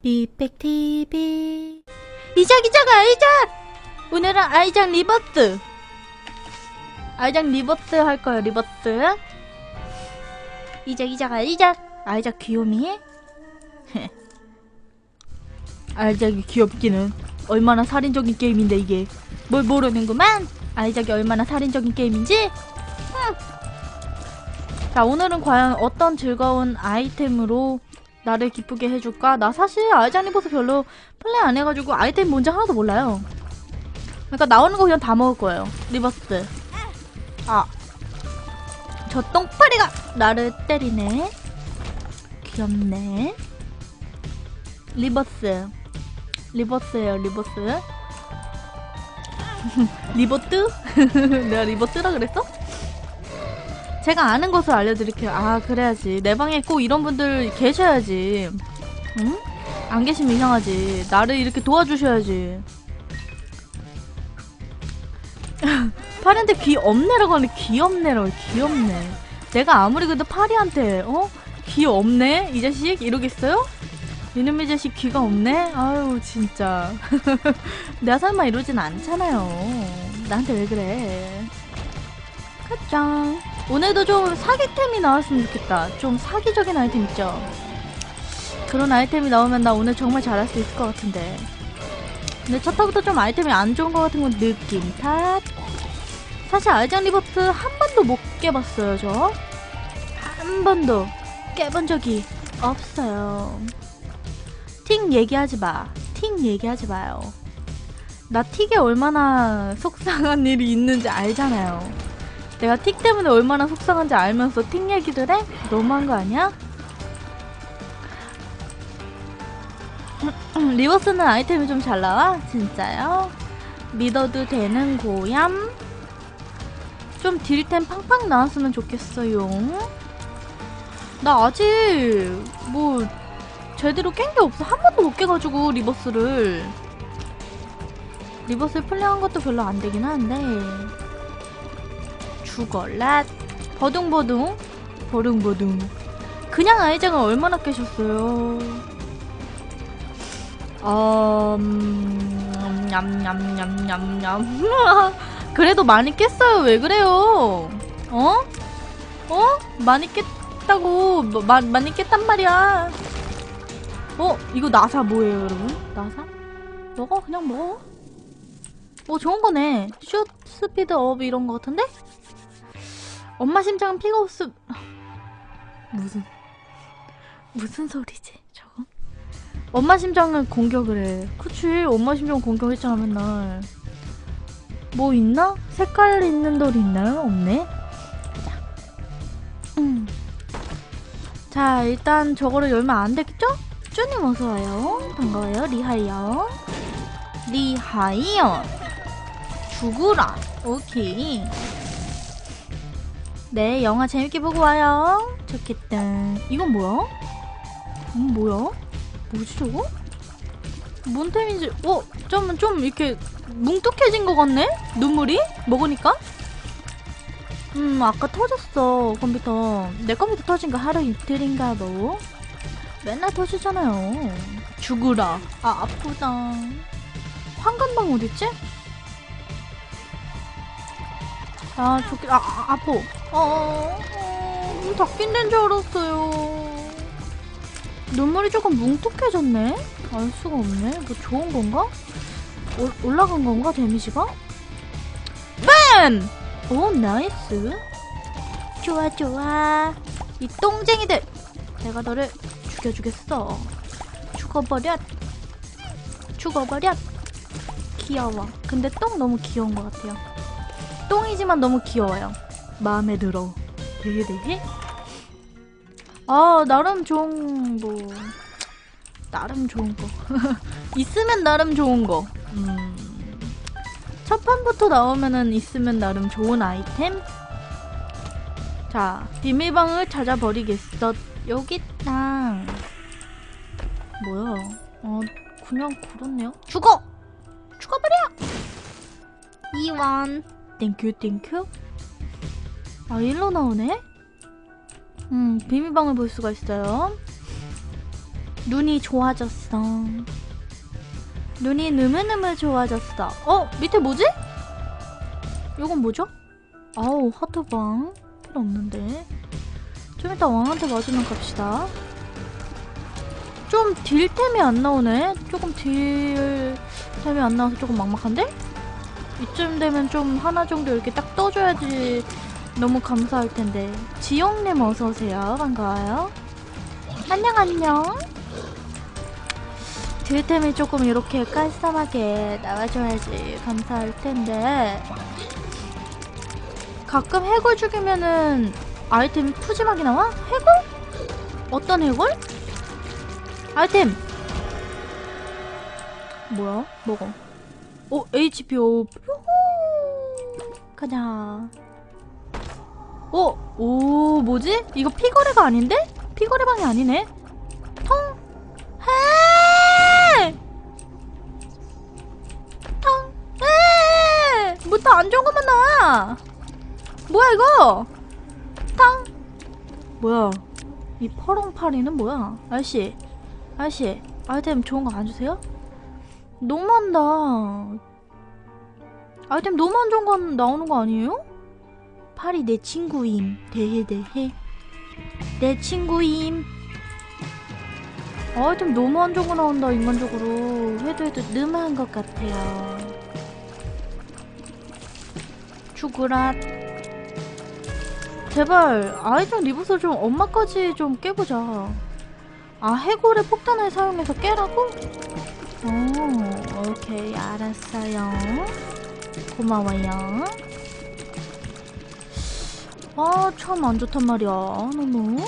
리백TV 이작 이작 아이작 오늘은 아이작 리버스 아이작 리버스 할 거예요 리버스 이작 이작 아이작 아이작 귀요미. 아이작이 귀엽기는 얼마나 살인적인 게임인데 이게. 뭘 모르는구만! 아이작이 얼마나 살인적인 게임인지. 흠. 자 오늘은 과연 어떤 즐거운 아이템으로 나를 기쁘게 해줄까? 나 사실 아이작 리버스 별로 플레이 안 해가지고 아이템 뭔지 하나도 몰라요. 그러니까 나오는 거 그냥 다 먹을 거예요. 리버스. 아. 저 똥파리가 나를 때리네. 귀엽네. 리버스. 리버스예요, 리버스. 리버뜨? 내가 리버뜨라 그랬어? 제가 아는 것을 알려드릴게요. 아, 그래야지. 내 방에 꼭 이런 분들 계셔야지. 응? 안 계시면 이상하지. 나를 이렇게 도와주셔야지. 파리한테 귀 없네라고 하는데 귀엽네라고 귀엽네. 내가 아무리 그래도 파리한테 어? 귀 없네? 이 자식? 이러겠어요? 이놈의 자식 귀가 없네? 아유 진짜. 내가 설마 이러진 않잖아요. 나한테 왜 그래. 가짱. 오늘도 좀 사기템이 나왔으면 좋겠다. 좀 사기적인 아이템 있죠? 그런 아이템이 나오면 나 오늘 정말 잘할 수 있을 것 같은데. 근데 첫 타부터 좀 아이템이 안 좋은 것 같은 건 느낌 탓. 사실 알장 리버트 한 번도 못 깨봤어요, 저. 한 번도 깨본 적이 없어요. 틱 얘기하지 마. 틱 얘기하지 마요. 나 틱에 얼마나 속상한 일이 있는지 알잖아요. 내가 틱 때문에 얼마나 속상한지 알면서 틱 얘기들 해? 너무한 거 아니야? 리버스는 아이템이 좀 잘 나와? 진짜요? 믿어도 되는 고얌? 좀 딜템 팡팡 나왔으면 좋겠어요. 나 아직 뭐 제대로 깬 게 없어. 한 번도 못 깨가지고 리버스를 리버스를 플레이한 것도 별로 안 되긴 하는데 죽어라 버둥버둥 버둥버둥 그냥 아이작은 얼마나 깨셨어요 음... 냠냠냠냠냠 그래도 많이 깼어요 왜 그래요 어? 어? 많이 깼다고 뭐, 마, 많이 깼단 말이야 어? 이거 나사 뭐예요 여러분? 나사? 먹어 그냥 먹어 뭐 좋은 거네 슛 스피드 업 이런 거 같은데? 엄마 심장은 피가 없음 무슨 무슨 소리지 저거? 엄마 심장은 공격을 해. 그치 엄마 심장 공격했잖아 맨날. 뭐 있나? 색깔 있는 돌이 있나요? 없네? 자, 음. 자 일단 저거를 열면 안 되겠죠? 쭈님 어서와요. 반가워요 리하이요 리하이요 죽으라. 오케이 네, 영화 재밌게 보고 와요. 좋겠다. 이건 뭐야? 음, 뭐야? 뭐지 저거? 뭔 템인지, 어? 좀, 좀 이렇게 뭉툭해진 것 같네? 눈물이? 먹으니까? 음, 아까 터졌어, 컴퓨터. 내 컴퓨터 터진 거 하루 이틀인가 뭐. 맨날 터지잖아요. 죽으라. 아, 아프다. 황금방 어딨지? 아, 좋겠, 아, 아, 아파. 어, 어, 닭긴 된 줄 알았어요. 눈물이 조금 뭉툭해졌네? 알 수가 없네. 뭐 좋은 건가? 올, 올라간 건가, 데미지가? 뱀! 오, 나이스. 좋아, 좋아. 이 똥쟁이들! 내가 너를 죽여주겠어. 죽어버려. 죽어버려. 귀여워. 근데 똥 너무 귀여운 것 같아요. 똥이지만 너무 귀여워요. 마음에 들어. 되게 되게. 아 나름 좋은 뭐 나름 좋은 거 있으면 나름 좋은 거. 음. 첫 판부터 나오면은 있으면 나름 좋은 아이템. 자 비밀방을 찾아버리겠어. 여기 있다. 뭐야? 어 그냥 그렇네요. 죽어. 죽어버려. 이완. 땡큐 땡큐. 아 일로 나오네? 음 비밀방을 볼 수가 있어요 눈이 좋아졌어. 눈이 느무느무 좋아졌어. 어? 밑에 뭐지? 이건 뭐죠? 아우 하트방 필요 없는데 좀 이따 왕한테 맞으면 갑시다 좀 딜템이 안 나오네 조금 딜템이 안 나와서 조금 막막한데? 이쯤 되면 좀 하나 정도 이렇게 딱 떠줘야지 너무 감사할 텐데. 지영님 어서오세요. 반가워요. 안녕 안녕. 딜템이 조금 이렇게 깔쌈하게 나와줘야지 감사할 텐데. 가끔 해골 죽이면은 아이템 푸짐하게 나와? 해골? 어떤 해골? 아이템! 뭐야? 먹어. 오 HP 업 요호! 가자 오! 오 뭐지? 이거 피거래가 아닌데? 피거래방이 아니네 통 해! 통 해! 뭐다 안 좋은 것만 나와 뭐야 이거? 탕? 뭐야? 이 퍼렁파리는 뭐야? 아저씨, 아저씨, 아이템 좋은 거 안 주세요? 너무한다. 아이템 너무 안 좋은 거 나오는 거 아니에요? 파리 내 친구임. 대해 대해. 내 친구임. 아이템 너무 안 좋은 거 나온다 인간적으로. 해도 해도 너무한 것 같아요. 죽으라. 제발 아이템 리부스 좀 엄마까지 좀 깨보자. 아 해골의 폭탄을 사용해서 깨라고? 어, 오케이 알았어요. 고마워요. 아 참 안 좋단 말이야 너무.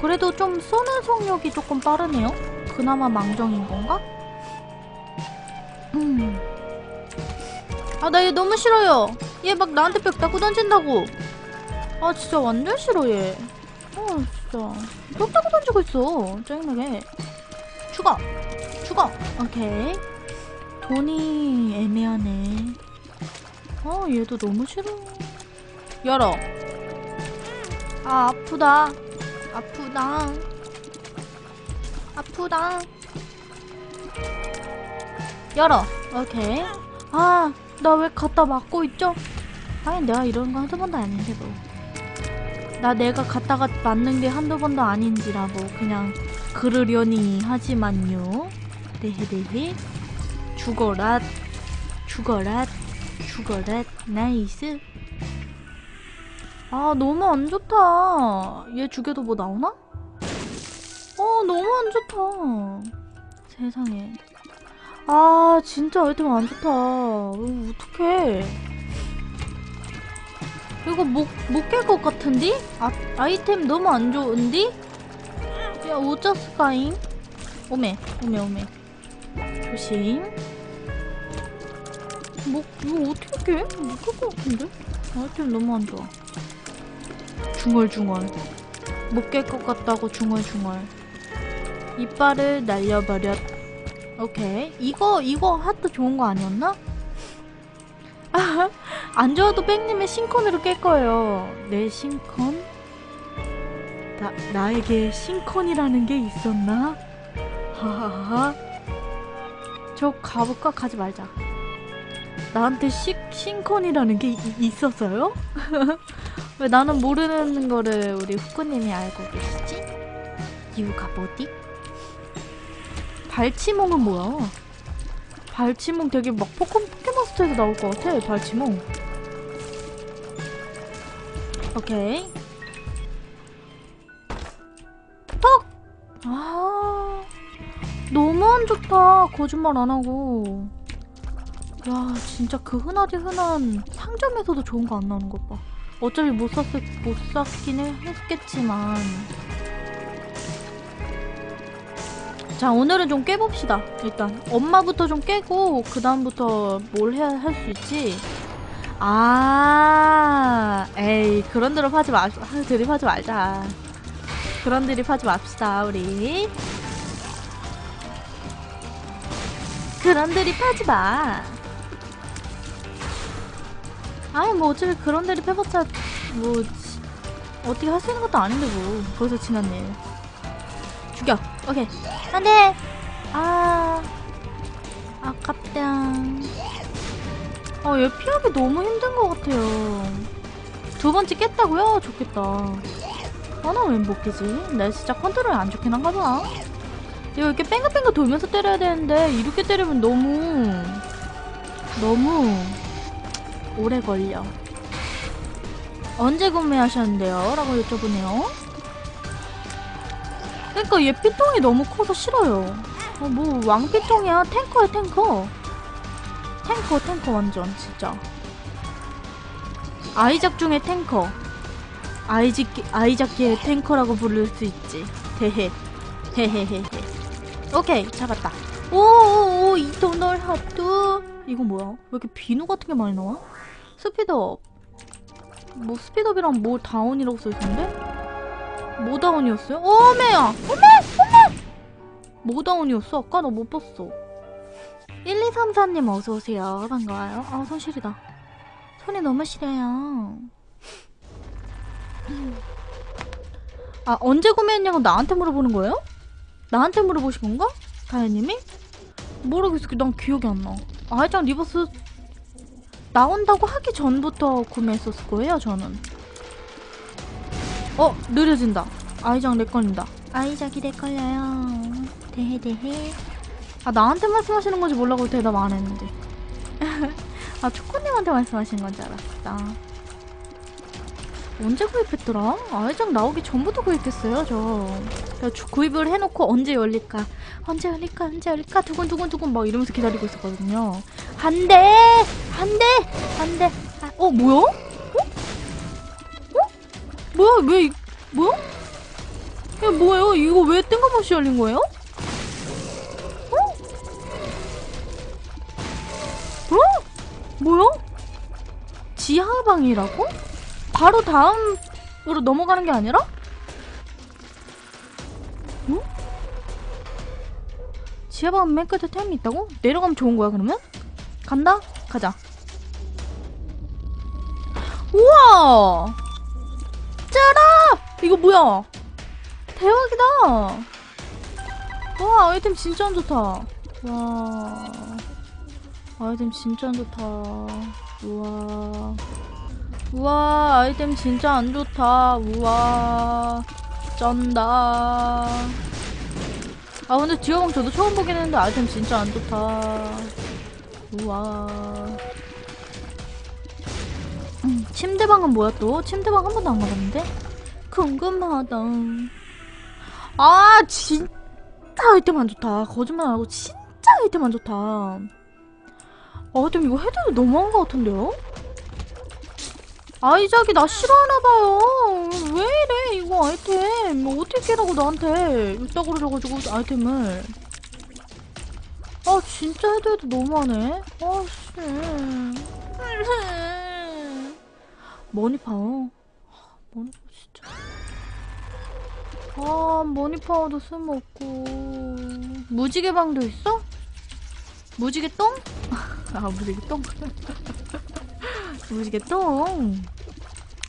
그래도 좀 쏘는 속력이 조금 빠르네요. 그나마 망정인 건가? 음. 아 나 얘 너무 싫어요. 얘 막 나한테 벽 닦고 던진다고. 아 진짜 완전 싫어 얘. 어 진짜 벽 닦고 던지고 있어. 짜증나게. 죽어. 죽어. 오케이. 돈이 애매하네. 어 얘도 너무 싫어. 열어. 아 아프다. 아프다. 아프다. 열어. 오케이. 아, 나 왜 갖다 막고 있죠? 아니, 내가 이런 거 한두 번도 아닌데, 뭐. 나 내가 갖다가 맞는 게 한두 번도 아닌지라, 뭐, 그냥, 그러려니 하지만요. 네헤네헤. 죽어라. 죽어라. 죽어라. 나이스. 아, 너무 안 좋다. 얘 죽여도 뭐 나오나? 어, 너무 안 좋다. 세상에. 아 진짜 아이템 안 좋다 어, 어떡해 이거 못못깰것 같은디? 아, 아이템 너무 안 좋은디? 야 어쩌스까잉? 오메 오메 오메 조심 뭐 이거 어떻게 깨? 못깰 것 같은데? 아이템 너무 안 좋아 중얼중얼 못 깰 것 같다고 중얼중얼 이빨을 날려버렸 오케이. 이거, 이거 하트 좋은 거 아니었나? 안 좋아도 뺑님의 신컨으로 깰 거예요. 내 신컨? 나, 나에게 신컨이라는 게 있었나? 하하하. 저 가볼까? 가지 말자. 나한테 시, 신컨이라는 게 이- 있었어요? 왜 나는 모르는 거를 우리 후쿠님이 알고 계시지? 이유가 뭐지? 발치몽은 뭐야? 발치몽 되게 막 포켓, 포켓몬스터에서 나올 것 같아, 발치몽. 오케이. 턱! 아, 너무 안 좋다. 거짓말 안 하고. 야, 진짜 그 흔하디 흔한 상점에서도 좋은 거 안 나오는 것 봐. 어차피 못 샀을, 못 샀기는 했겠지만. 자 오늘은 좀 깨봅시다 일단. 엄마부터 좀 깨고 그 다음부터 뭘 해야 할 수 있지? 아 에이 그런 드립 하지 마 드립 하지 말자. 그런 드립 하지 맙시다 우리. 그런 드립 하지 마 아니 뭐 어차피 그런 드립 해봤자 뭐 어떻게 할 수 있는 것도 아닌데 뭐 벌써 지났네 죽여. 오케이. 안 돼! 아. 아깝다. 아, 얘 피하기 너무 힘든 것 같아요. 두 번째 깼다고요? 좋겠다. 아, 나왜못 깨지? 나 진짜 컨트롤 안 좋긴 한가 봐. 이거 이렇게 뺑글뺑글 돌면서 때려야 되는데, 이렇게 때리면 너무, 너무 오래 걸려. 언제 구매하셨는데요? 라고 여쭤보네요. 그러니까 얘 피통이 너무 커서 싫어요. 어, 뭐 왕피통이야 탱커야 탱커. 탱커 탱커 완전 진짜. 아이작 중에 탱커. 아이작 아이작계의 탱커라고 부를 수 있지. 헤헤 헤헤헤헤. 오케이 잡았다. 오오오 이터널 핫도 이건 뭐야? 왜 이렇게 비누 같은 게 많이 나와? 스피드업. 뭐 스피드업이랑 뭐 다운이라고 써있는데? 뭐 다운이었어요? 어메야! 어메! 어메! 뭐 다운이었어? 아까 나 못 봤어. 1234님 어서오세요. 반가워요. 아, 손 시리다. 손이 너무 시려요. 아, 언제 구매했냐고 나한테 물어보는 거예요? 나한테 물어보신 건가? 다혜님이? 모르겠어. 난 기억이 안 나. 아이짱 리버스 나온다고 하기 전부터 구매했었을 거예요, 저는. 어, 느려진다. 아이작 내 걸린다. 아이작이 내 걸려요. 대해 대해. 아 나한테 말씀하시는 건지 몰라고 대답 안 했는데. 아 초코님한테 말씀하시는 건줄 알았다. 언제 구입했더라? 아이작 나오기 전부터 구입했어요 저. 주- 구입을 해놓고 언제 열릴까? 언제 열릴까? 언제 열릴까? 두근두근두근 막 이러면서 기다리고 있었거든요. 안 돼! 안 돼! 안 돼! 아, 어 뭐야? 어? 어? 뭐야 왜 이- 뭐야? 야 뭐예요? 이거 왜 뜬금없이 열린 거예요? 어? 어? 뭐야? 지하방이라고? 바로 다음으로 넘어가는 게 아니라? 응? 지하방 맨 끝에 템이 있다고? 내려가면 좋은 거야 그러면? 간다? 가자 우와! 짜라! 이거 뭐야? 대박이다! 와, 아이템 진짜 안 좋다. 와. 아이템 진짜 안 좋다. 우와. 우와, 아이템 진짜 안 좋다. 우와. 쩐다. 아, 근데 지어방 저도 처음 보긴 했는데 아이템 진짜 안 좋다. 우와. 음, 침대방은 뭐야 또? 침대방 한 번도 안 가봤는데? 궁금하다. 아, 진짜 아이템 안 좋다. 거짓말 안 하고 진짜 아이템 안 좋다. 아이템 이거 해도 너무한 것 같은데요? 아이작이 나 싫어하나봐요. 왜 이래, 이거 아이템. 뭐 어떻게 깨라고 나한테 이따 그러려가지고 아이템을. 아, 진짜 해도 해도 너무하네. 아, 씨. 머니파워. 머니파워 진짜. 아, 머니파워도 쓸모없고. 무지개방도 있어? 무지개똥? 아, 무지개똥. 무지개똥.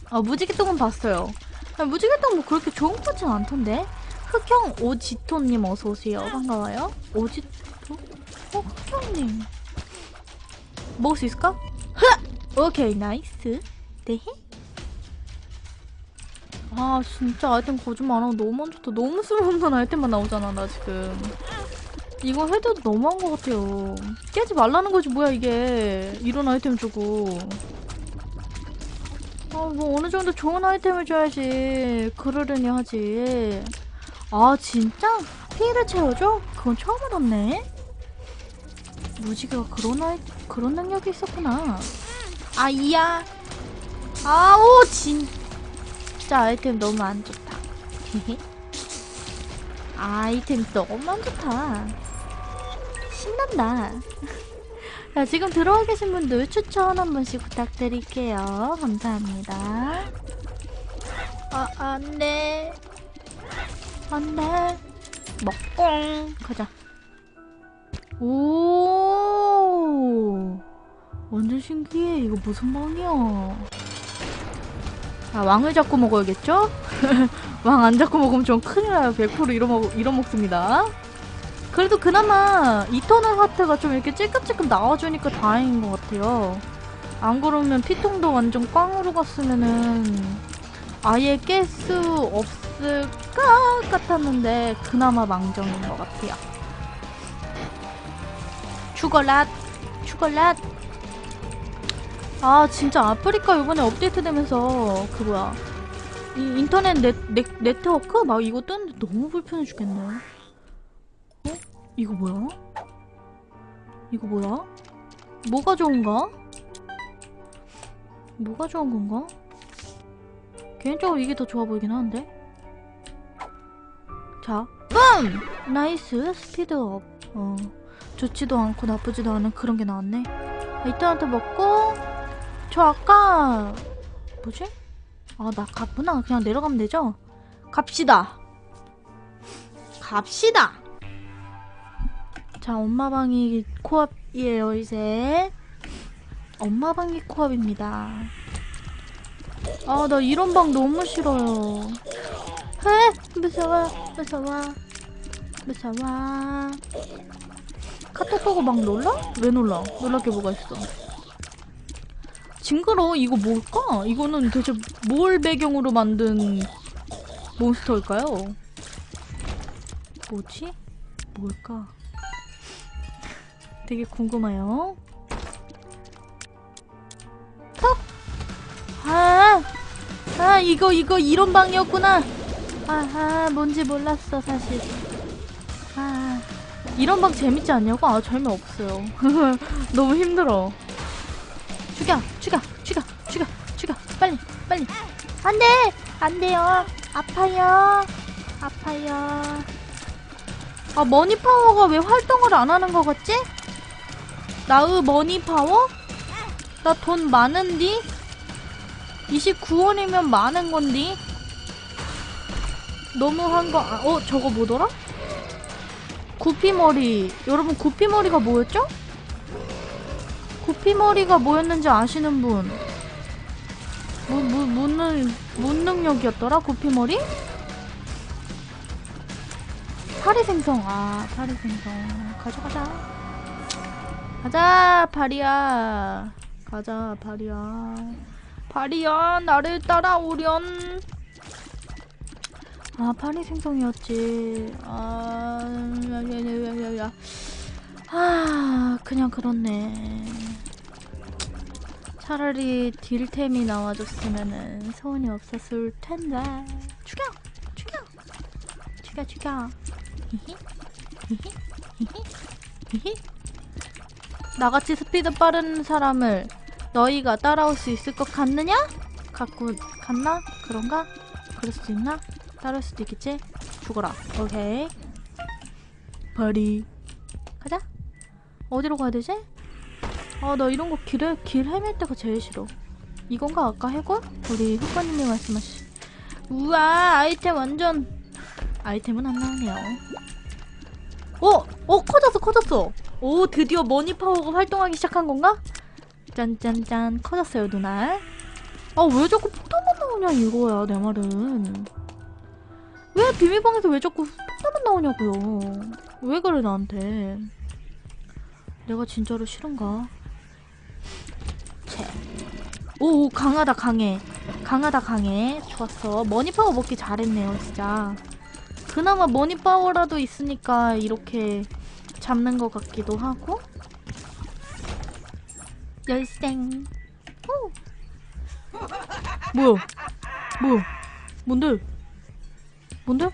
아, 무지개똥은 봤어요. 아, 무지개똥 뭐 그렇게 좋은 것 같진 않던데? 흑형 오지토님 어서오세요. 반가워요. 오지토? 어, 흑형님. 먹을 수 있을까? 흐! 오케이, 나이스. 네. 아 진짜 아이템 거짓말 안 하고 너무 안 좋다 너무 쓸모없는 아이템만 나오잖아 나 지금 이거 해도 너무한 것 같아요 깨지 말라는 거지 뭐야 이게 이런 아이템 주고 아뭐 어느 정도 좋은 아이템을 줘야지 그러려니 하지 아 진짜? 피해를 채워줘? 그건 처음 알았네 무지개가 그런 아이 그런 능력이 있었구나 아 이야 아오 진짜 아이템 너무 안 좋다. 아이템 너무 안 좋다. 신난다. 자, 지금 들어와 계신 분들 추천 한 번씩 부탁드릴게요. 감사합니다. 아, 안 돼. 안 돼. 먹공. 가자. 오. 완전 신기해. 이거 무슨 방이야. 아, 왕을 잡고 먹어야겠죠? 왕 안 잡고 먹으면 전 큰일 나요. 100% 잃어먹, 잃어먹습니다. 그래도 그나마 이터널 하트가 좀 이렇게 찔끔찔끔 나와주니까 다행인 것 같아요. 안 그러면 피통도 완전 꽝으로 갔으면은 아예 깰 수 없을까 같았는데 그나마 망정인 것 같아요. 추걸랏 추걸랏 아 진짜 아프리카 이번에 업데이트 되면서 그 뭐야 이 인터넷 넷, 넷, 네트워크 막 이거 뜨는데 너무 불편해 죽겠네 어? 이거 뭐야? 이거 뭐야? 뭐가 좋은가? 뭐가 좋은 건가? 개인적으로 이게 더 좋아 보이긴 하는데 자 뿜! 나이스 스피드업 어 좋지도 않고 나쁘지도 않은 그런 게 나왔네 아, 이터한테 먹고 저 아까 뭐지? 아 나 갔구나 그냥 내려가면 되죠? 갑시다 갑시다 자 엄마 방이 코앞이에요 이제 엄마 방이 코앞입니다 아 나 이런 방 너무 싫어요 에 무서워 무서워 무서워 카톡 보고 막 놀라? 왜 놀라? 놀랄 게 뭐가 있어 징그러 이거 뭘까? 이거는 대체 뭘 배경으로 만든 몬스터일까요? 뭐지? 뭘까? 되게 궁금해요. 턱! 아, 아, 이거, 이거, 이런 방이었구나. 아하, 뭔지 몰랐어, 사실. 아, 이런 방 재밌지 않냐고? 아, 재미없어요. 너무 힘들어. 죽여, 죽여, 죽여, 죽여, 죽여. 빨리, 빨리. 안 돼! 안 돼요. 아파요. 아파요. 아, 머니 파워가 왜 활동을 안 하는 거 같지? 나의 머니 파워? 나 돈 많은디? 29원이면 많은 건디? 너무한 거, 아, 어, 저거 뭐더라? 구피머리. 여러분, 구피머리가 뭐였죠? 구피머리가 뭐였는지 아시는 분? 뭐, 뭐, 무능, 무능력이었더라? 구피머리? 파리 생성. 아, 파리 생성. 가져가자. 가자, 파리야. 가자, 파리야. 파리야, 나를 따라오련. 아, 파리 생성이었지. 아. 아, 그냥 그렇네. 차라리 딜템이 나와줬으면은 소원이 없었을 텐데. 죽여! 죽여! 죽여, 죽여. 히히? 히히? 히히? 히히? 나같이 스피드 빠른 사람을 너희가 따라올 수 있을 것 같느냐? 갖고 갔나? 그런가? 그럴 수도 있나? 따라올 수도 있겠지? 죽어라. 오케이. 파리. 가자. 어디로 가야 되지? 아, 나 이런 거 길에, 길 헤맬 때가 제일 싫어. 이건가? 아까 해골? 우리 흑과님이 말씀하신. 우와, 아이템 완전. 아이템은 안 나오네요. 어! 어, 커졌어, 커졌어! 오, 드디어 머니 파워가 활동하기 시작한 건가? 짠짠짠, 커졌어요, 눈알. 아, 왜 자꾸 폭탄만 나오냐, 이거야, 내 말은. 왜 비밀방에서 왜 자꾸 폭탄만 나오냐고요. 왜 그래, 나한테. 내가 진짜로 싫은가? 채. 오, 강하다, 강해. 강하다, 강해. 좋았어. 머니 파워 먹기 잘했네요, 진짜. 그나마 머니 파워라도 있으니까 이렇게 잡는 것 같기도 하고. 열생. 오. 뭐야? 뭐야? 뭔데? 뭔데?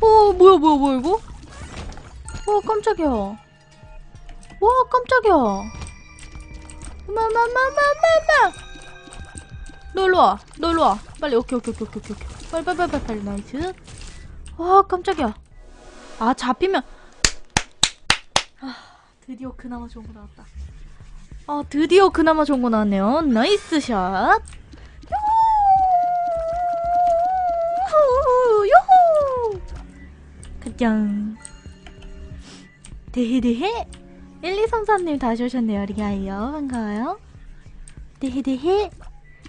어, 뭐야, 뭐야, 뭐야, 이거? 와, 깜짝이야. 와, 깜짝이야. 마마마마마마. 너 일로 와. 너 일로 와. 빨리, 오케이, 오케이, 오케이, 오케이, 오케이. 빨리, 빨리, 빨리, 빨리, 나이스. 와, 깜짝이야. 아, 잡히면. 아, 드디어 그나마 좋은 거 나왔다. 아, 드디어 그나마 좋은 거 나왔네요. 나이스 샷. 요호! 요호! 가짱. 데헤데헤. 1234님 다시 오셨네요. 리아이요. 반가워요. 데헤데헤.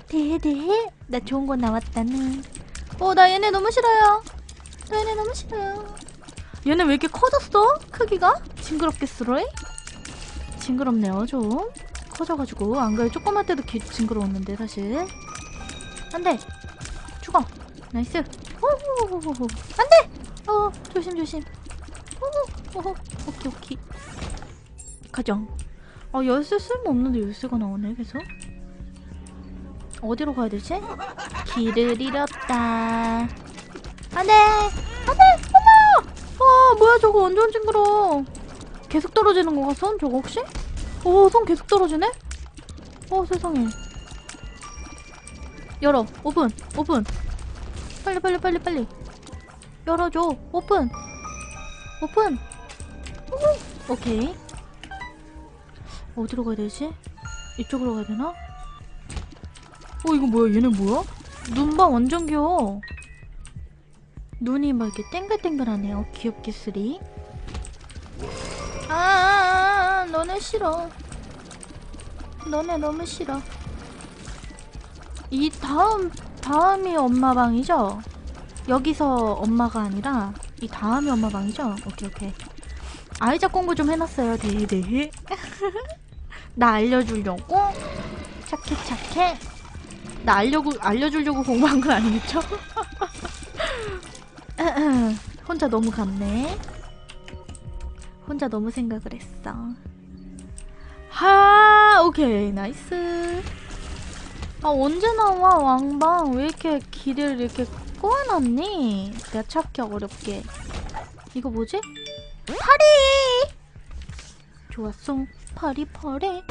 데헤데헤. 나 좋은 거 나왔다는. 어, 나 얘네 너무 싫어요. 나 얘네 너무 싫어요. 얘네 왜 이렇게 커졌어? 크기가? 징그럽겠어로이? 징그럽네요, 좀. 커져가지고. 안 그래, 조그만 때도 기, 징그러웠는데, 사실. 안 돼! 죽어! 나이스! 오호호호호. 안 돼! 어, 조심, 조심. 오호, 오호. 오케이, 오케이. 가정. 아, 열쇠 쓸모없는데 열쇠가 나오네, 계속. 어디로 가야 되지? 길을 잃었다. 안 돼! 안 돼! 어머! 아, 뭐야, 저거 완전 징그러. 계속 떨어지는 거가 손? 저거 혹시? 오, 손 계속 떨어지네? 어, 세상에. 열어. 오픈. 오픈. 빨리, 빨리, 빨리, 빨리. 열어줘. 오픈. 오픈. 오, 오케이. 어디로 가야 되지? 이쪽으로 가야 되나? 어, 이거 뭐야? 얘네 뭐야? 눈봐 완전 귀여워. 눈이 막 이렇게 땡글땡글하네요. 귀엽게 쓰리. 아, 너네 싫어. 너네 너무 싫어. 이 다음, 다음이 엄마 방이죠? 여기서 엄마가 아니라, 이 다음이 엄마 방이죠? 오케이, 오케이. 아이작 공부 좀 해놨어요. 네네. 나 알려주려고? 착해, 착해. 나 알려고, 알려주려고 공부한 건 아니겠죠? 혼자 너무 갔네. 혼자 너무 생각을 했어. 하, 오케이, 나이스. 아, 언제 나와, 왕방? 왜 이렇게 길을 이렇게 꼬아놨니? 내가 찾기 어렵게. 이거 뭐지? 파리! 좋았어. 파리, 파리.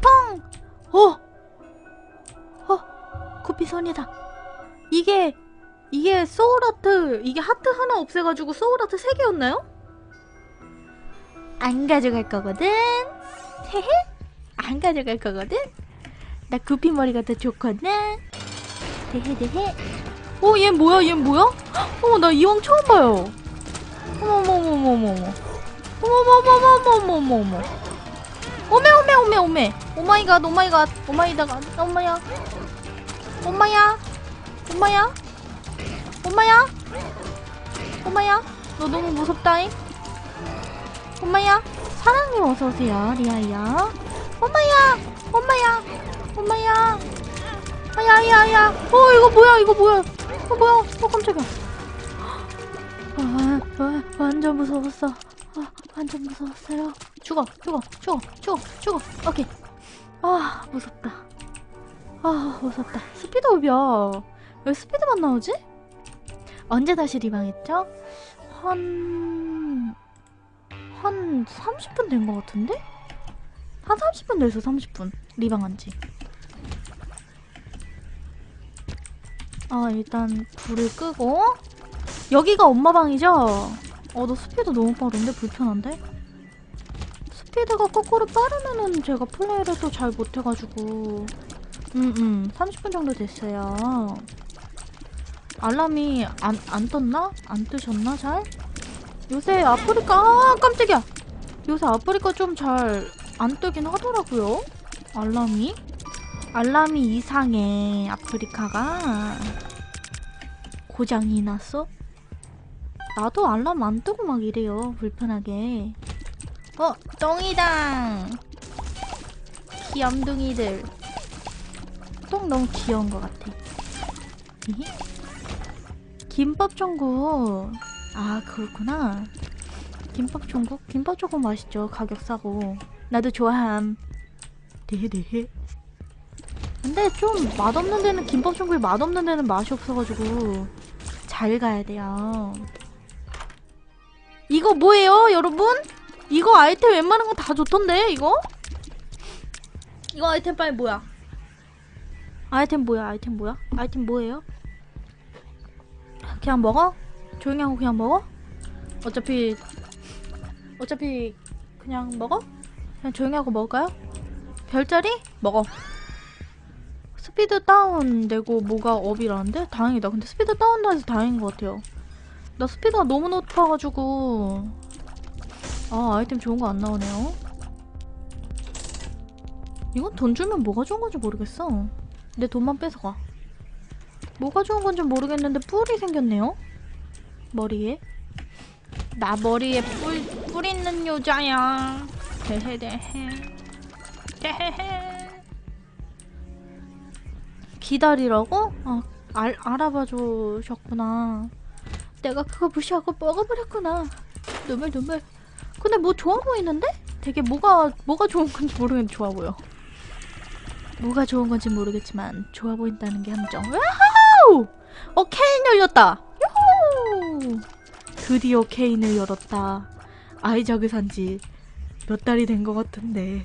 펑! 어! 어! 구피선이다. 이게, 이게 소울아트, 이게 하트 하나 없애가지고 소울아트 3개였나요? 안 가져갈 거거든. 헤헤. 안 가져갈 거거든. 나 구피 머리가 더 좋거든. 데헤데헤. 어, 얘 뭐야? 얘 뭐야? 어머, 나 이왕 처음 봐요. 어머머머머머머. 어머머머머머머머. 오메 오메 오메 오메. 오마이갓 오마이갓 오마이갓 엄마야. 엄마야. 엄마야. 엄마야. 엄마야. 너 너무 무섭다잉. 엄마야. 사랑님 어서 오세요. 리아야. 엄마야. 엄마야. 엄마야. 아야야야. 어 이거 뭐야 이거 뭐야. 어 뭐야. 어 깜짝이야. 아, 아, 완전 무서웠어. 아, 완전 무서웠어요. 죽어, 죽어, 죽어, 죽어, 죽어. 오케이. 아, 무섭다. 아, 무섭다. 스피드업이야. 왜 스피드만 나오지? 언제 다시 리방했죠? 한... 한 30분 된 것 같은데? 한 30분 됐어, 30분. 리방한 지. 아, 일단 불을 끄고. 여기가 엄마 방이죠? 어, 너 스피드 너무 빠른데? 불편한데? 스피드가 거꾸로 빠르면은 제가 플레이를 또 잘 못해가지고. 음, 음. 30분 정도 됐어요. 알람이 안, 안 떴나? 안 뜨셨나, 잘? 요새 아프리카, 아, 깜짝이야! 요새 아프리카 좀 잘 안 뜨긴 하더라고요. 알람이. 알람이 이상해, 아프리카가. 고장이 났어? 나도 알람 안 뜨고 막 이래요. 불편하게. 어, 똥이당. 귀염둥이들. 똥 너무 귀여운 것 같아. 김밥 천국. 아, 그렇구나. 김밥 천국? 김밥 천국 맛있죠. 가격 싸고. 나도 좋아함. 네네. 근데 좀 맛없는 데는 김밥 천국이 맛없는 데는 맛이 없어가지고 잘 가야 돼요. 이거 뭐예요, 여러분? 이거 아이템 웬만한 건 다 좋던데, 이거? 이거 아이템 빨리 뭐야? 아이템 뭐야, 아이템 뭐야? 아이템 뭐예요? 그냥 먹어? 조용히 하고 그냥 먹어? 어차피, 어차피 그냥 먹어? 그냥 조용히 하고 먹을까요? 별자리? 먹어. 스피드 다운 되고 뭐가 업이라는데? 다행이다. 근데 스피드 다운 돼서 다행인 것 같아요. 나 스피드가 너무 높아가지고 아 아이템 좋은 거 안 나오네요 이건 돈 주면 뭐가 좋은 건지 모르겠어 내 돈만 뺏어가 뭐가 좋은 건지 모르겠는데 뿔이 생겼네요. 머리에. 나 머리에 뿔, 뿔 있는 여자야. 데헤데헤. 데헤헤. 기다리라고? 아, 알, 알아봐 주셨구나. 내가 그거 무시하고 먹어버렸구나. 눈물 눈물. 근데 뭐 좋아 보이는데? 되게 뭐가 뭐가 좋은 건지 모르겠는데 좋아 보여. 뭐가 좋은 건지 모르겠지만 좋아 보인다는 게 함정. 와우! 어 케인 열렸다. 드디어 케인을 열었다. 아이작을 산지 몇 달이 된 것 같은데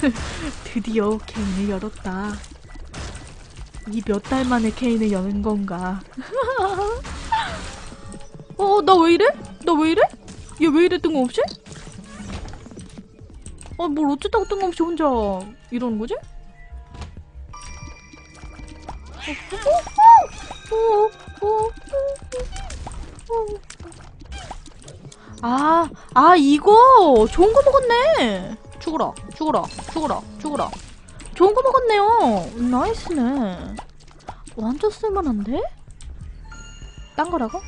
드디어 케인을 열었다. 이 몇 달 만에 케인을 여는 건가? 어, 나 왜 이래? 나 왜 이래? 얘 왜 이래 뜬금없이? 아, 뭘 어쨌다고 뜬금없이 혼자 이러는 거지? 어, 어, 어, 어, 어, 어. 아, 아, 이거 좋은 거 먹었네. 죽어라, 죽어라, 죽어라, 죽어라. 좋은 거 먹었네요. 나이스네. 완전 쓸만한데? 딴 거라고?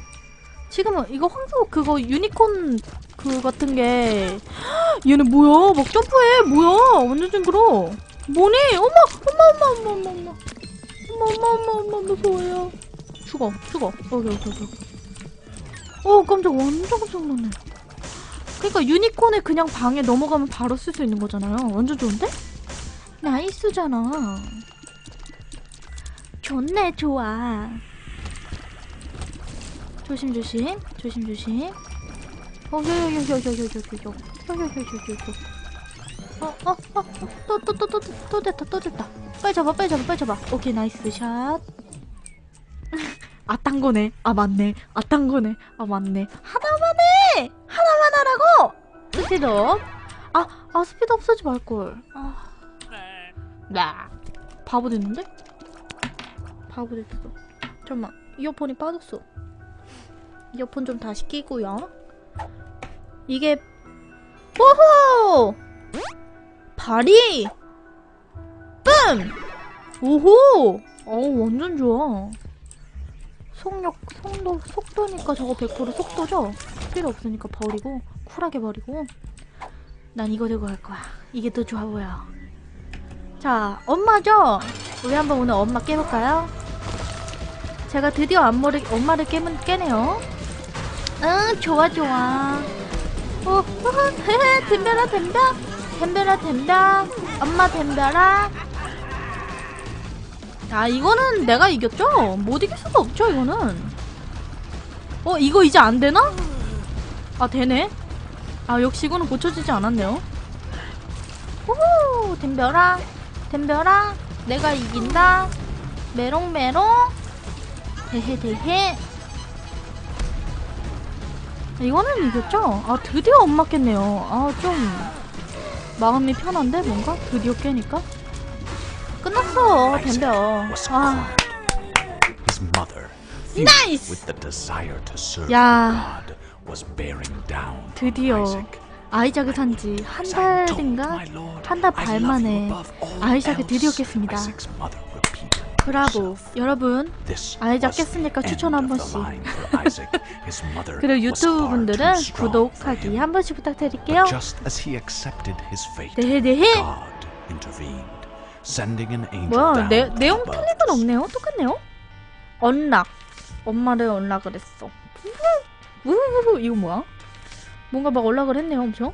지금은 이거 황소 그거 유니콘 그 같은 게 헉, 얘는 뭐야 막 점프해 뭐야 완전 징그러 뭐니 어머 어머 어머 어머 어머 어머 어머 어머 어머 무서워요 죽어 죽어 여기 여기 여기 어 깜짝 완전 깜짝 놀랐네 그러니까 유니콘에 그냥 방에 넘어가면 바로 쓸 수 있는 거잖아요 완전 좋은데 나이스잖아 좋네 좋아 조심조심 조심조심 어 요요요요요요요요 요요요요요 어어어또또 또또또 됐다 또 됐다 빨리 잡아 빨리 잡아 빨리 잡아 오케이 나이스 샷 아 딴 거네. 아 맞네. 아 딴 거네. 아 맞네. 하나만 해! 하나만 하라고! 스피드업. 아 아 스피드업 쓰지 말걸. 아 나 바보 됐는데? 바보 됐어. 잠깐만. 이어폰이 빠졌어. 이어폰 좀 다시 끼고요. 이게 오호! 발이! 뿜! 오호! 어 완전 좋아. 속력 속도 속도니까 저거 100% 속도죠. 필요 없으니까 버리고 쿨하게 버리고 난 이거 들고 갈 거야. 이게 더 좋아 보여. 자 엄마죠. 우리 한번 오늘 엄마 깨볼까요? 제가 드디어 앞머리 엄마를 깨면 깨네요. 응, 좋아, 좋아. 어, 어, 덤벼라, 덤벼. 덤벼라, 덤벼. 엄마 덤벼라. 아, 이거는 내가 이겼죠? 못 이길 수가 없죠, 이거는. 어, 이거 이제 안 되나? 아, 되네. 아, 역시 이거는 고쳐지지 않았네요. 호호, 덤벼라. 덤벼라. 내가 이긴다. 메롱메롱. 데헤데헤. 이거는 이겼죠? 아 드디어 엄마 깼네요. 아 좀 마음이 편한데 뭔가 드디어 깨니까 끝났어. 덤벼. 아. 와 나이스! 야. 드디어 아이작을 산지 한 달인가? 한 달 반 만에 아이작을 드디어 깼습니다. 브라보. 여러분 아이작 깼으니까 추천 한 번씩. 그리고 유튜브 분들은 구독하기 한 번씩 부탁드릴게요. 네네 뭐야 down 내, 내용 틀린 건 없네요? 똑같네요? 언락. 엄마를 언락을 했어. 우후후후 이거 뭐야? 뭔가 막 언락을 했네요 엄청